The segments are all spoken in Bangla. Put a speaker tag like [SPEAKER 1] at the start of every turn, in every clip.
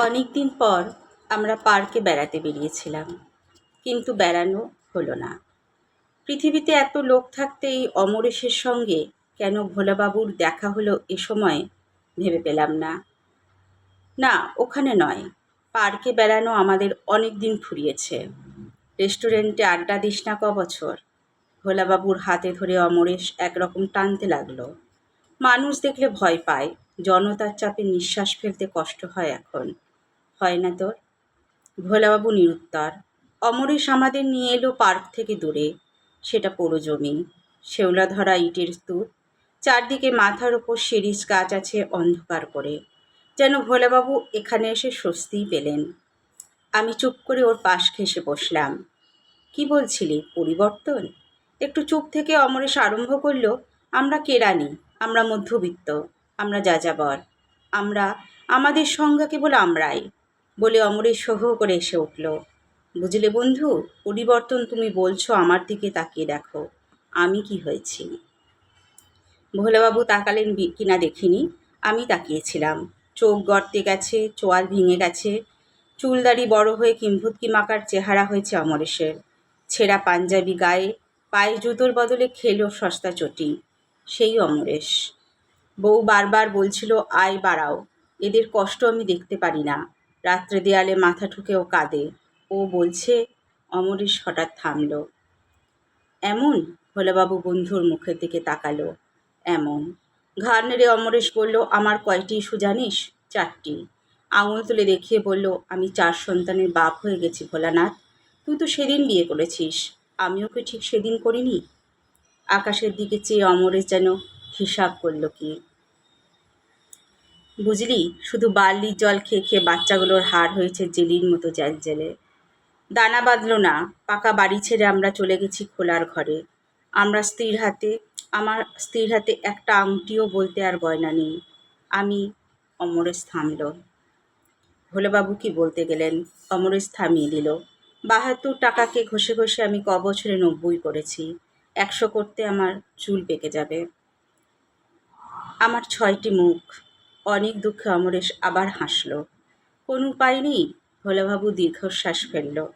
[SPEAKER 1] অনেক দিন পর আমরা পার্কে বেড়াতে বেরিয়েছিলাম। কিন্তু বেড়ানো হলো না। পৃথিবীতে এত লোক থাকতে এই অমরেশের সঙ্গে কেন ভোলাবাবুর দেখা হলো এ সময় ভেবে পেলাম না। না, ওখানে নয়। পার্কে বেড়ানো আমাদের অনেক দিন ফুরিয়েছে। রেস্টুরেন্টে আড্ডা দিস না ক বছর। ভোলাবাবুর হাতে ধরে অমরেশ একরকম টানতে লাগল। মানুষ দেখলে ভয় পায়, জনতার চাপে নিঃশ্বাস ফেলতে কষ্ট হয় এখন। হয় না তোর? ভোলাবাবু নিরুত্তর। অমরেশ আমাদের নিয়ে এলো পার্ক থেকে দূরে। সেটা পুরো জমি। শেওলা ধরা ইটের স্তূপ। চারদিকে মাথার ওপর শিরিষ গাছ আছে অন্ধকার করে। যেন ভোলাবাবু এখানে এসে স্বস্তিই পেলেন। আমি চুপ করে ওর পাশ ঘেসে বসলাম। কি বলছিলি, পরিবর্তন? একটু চুপ থেকে অমরেশ আরম্ভ করল, আমরা কেরানি আমরা মধ্যবিত্ত, আমরা যাযাবর। আমরা, আমাদের সংজ্ঞা কেবল আমরাই। বলে অমরেশ সহ করে এসে উঠল। বুঝলে বন্ধু, পরিবর্তন তুমি বলছো, আমার দিকে তাকিয়ে দেখো, আমি কি হয়েছি? ভোলাবাবু তাকালেন কিনা দেখিনি, আমি তাকিয়েছিলাম। চোখ গর্তে গেছে, চোয়াল ভেঙে গেছে, চুলদাড়ি বড় হয়ে কিম্ভুতকি মাকার চেহারা হয়েছে অমরেশের। ছেঁড়া পাঞ্জাবি গায়ে, পায়ে জুতোর বদলে খেলো সস্তা চটি, সেই অমরেশ। বউ বারবার বলছিল, আয় বাড়াও, এদের কষ্ট আমি দেখতে পারি না। রাত্রে দেয়ালে মাথা ঠুকে ও কাঁদে। ও বলছে, অমরেশ হঠাৎ থামল। এমন? ভোলাবাবু বন্ধুর মুখের দিকে তাকালো। এমন। ঘাড় নেড়ে অমরেশ বলল, আমার কয়টি ইস্যু জানিস? চারটি। আঙুল তুলে দেখিয়ে বলল, আমি চার সন্তানের বাপ হয়ে গেছি ভোলানাথ। তুই তো সেদিন বিয়ে করেছিস। আমিও কি ঠিক সেদিন করিনি? আকাশের দিকে চেয়ে অমরেশ যেন হিসাব করল কি। বুঝলি? শুধু বার্লির জল খেয়ে খেয়ে বাচ্চাগুলোর হাড় হয়েছে জেলির মতো জ্যাল জেলে দানা বাঁধলো না, পাকা বাড়ি ছেড়ে আমরা চলে গেছি খোলার ঘরে। আমরা স্ত্রীর হাতে, আমার স্ত্রীর হাতে একটা আংটিও বলতে আর গয়না নেই। আমি অমরেশ থামল। ভোলেবাবু কি বলতে গেলেন? অমরেশ থামিয়ে দিল। বাহাত্তর টাকাকে ঘষে ঘষে আমি ক বছরে নব্বই করেছি। একশো করতে আমার চুল পেকে যাবে। আমার ছয়টি মুখ অনেক দুঃখে অমরেশ আবার হাসল। কোনো উপায় নেই, ভোলাবাবু দীর্ঘশ্বাস ফেলল।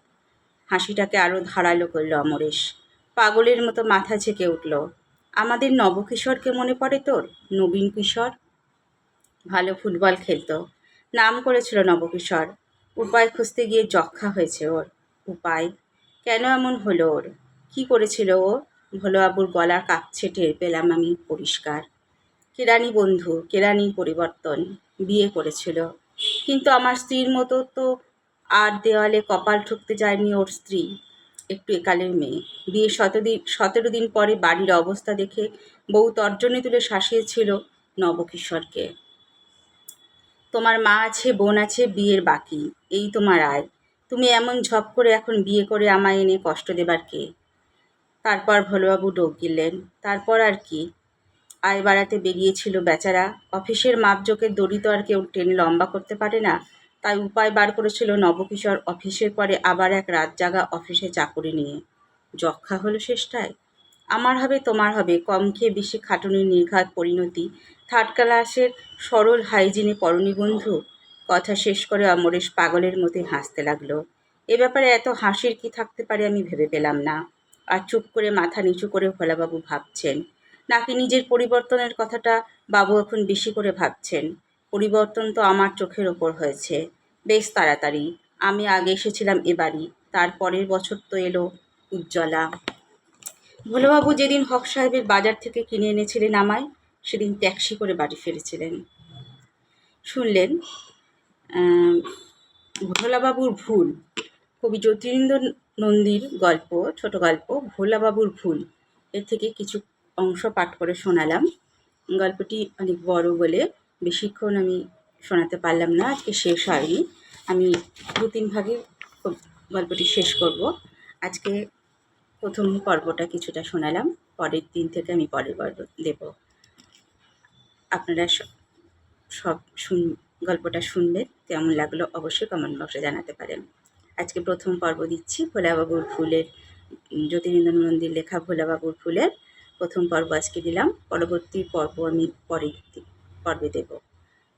[SPEAKER 1] হাসিটাকে আরও ধারালো করল অমরেশ। পাগলের মতো মাথা ঝেঁকে উঠল। আমাদের নবকিশোরকে মনে পড়ে তোর? নবীন কিশোর? ভালো ফুটবল খেলতো। নাম করেছিল নবকিশোর। উপায় খুঁজতে গিয়ে যক্ষা হয়েছে ওর। উপায়? কেন এমন হলো ওর? কী করেছিল ও? ভোলাবাবুর গলা কাঁপছে টের পেলাম আমি, পরিষ্কার। কেরানি বন্ধু কেরানি পরিবর্তন, বিয়ে করেছিল। কিন্তু আমার স্ত্রীর মতো তো আর দেওয়ালে কপাল ঠুকতে যায়নি ওর স্ত্রী, একটু একালের মেয়ে। বিয়ে শতদিন সতেরো দিন পরে বাড়ির অবস্থা দেখে বউ তর্জনী তুলে শাসিয়েছিল নবকিশোরকে। তোমার মা আছে, বোন আছে, বিয়ের বাকি, এই তোমার আয়। তুমি এমন ঝপ করে এখন বিয়ে করে আমায় এনে কষ্ট দেবার কে? তারপর ভোলবাবু ডোক গিললেন, তারপর আর কি? আয় বাড়াতে বেরিয়েছিল বেচারা। অফিসের মাপজোকের দড়ি তো আর কেউ টেনে লম্বা করতে পারে না। তাই উপায় বার করেছিল নবকিশোর অফিসের পরে আবার এক রাত জাগা অফিসে চাকুরি নিয়ে। যক্ষা হলো শেষটায়? আমার হবে, তোমার হবে। কম খেয়ে বেশি খাটুনির নির্ঘাত পরিণতি। থার্ড ক্লাসের সরল হাইজিনে পরনি বন্ধু। কথা শেষ করে অমরেশ পাগলের মতোই হাসতে লাগল। এ ব্যাপারে এত হাসির কি থাকতে পারে আমি ভেবে পেলাম না। আর চুপ করে মাথা নিচু করে ভোলাবাবু ভাবছেন নাকি নিজের পরিবর্তনের কথাটা বাবু এখন বেশি করে ভাবছেন। পরিবর্তন তো আমার চোখের ওপর হয়েছে। বেশ তাড়াতাড়ি, আমি আগে এসেছিলাম এ বাড়ি, তার পরের বছর তো এলো উজ্জ্বলা। ভোলাবাবু যেদিন হক সাহেবের বাজার থেকে কিনে এনেছিলেন আমায়, সেদিন ট্যাক্সি করে বাড়ি ফিরেছিলেন। শুনলেন ভোলাবাবুর ভুল। কবি জ্যোতিরিন্দ্র নন্দীর গল্প, ছোট গল্প, ভোলাবাবুর ভুল। এর থেকে কিছু অংশ পাঠ করে শোনালাম। গল্পটি অনেক বড় বলে বেশিক্ষণ আমি শোনাতে পারলাম না আজকে শেষ হয়নি। আমি দু তিন ভাগে গল্পটি শেষ করব। আজকে প্রথম পর্বটা কিছুটা শোনালাম পরের দিন থেকে আমি পরের পর্ব দেব। আপনারা সব শুন গল্পটা শুনবেন কেমন লাগল অবশ্যই কমেন্ট বক্সে জানাতে পারেন। আজকে প্রথম পর্ব দিচ্ছি ভোলাবাবুর ফুলের উম, জ্যোতিরিন্দ্র মন্দির লেখা ভোলাবাবুর ফুলের প্রথম পর্ব আজকে দিলাম। পরবর্তী পর্ব আমি পরে পর্বে দেব।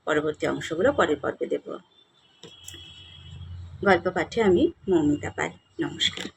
[SPEAKER 1] পরবর্তী অংশগুলো পরের পর্বে দেব। গল্প পাঠে আমি মৌমিতা পাল। নমস্কার।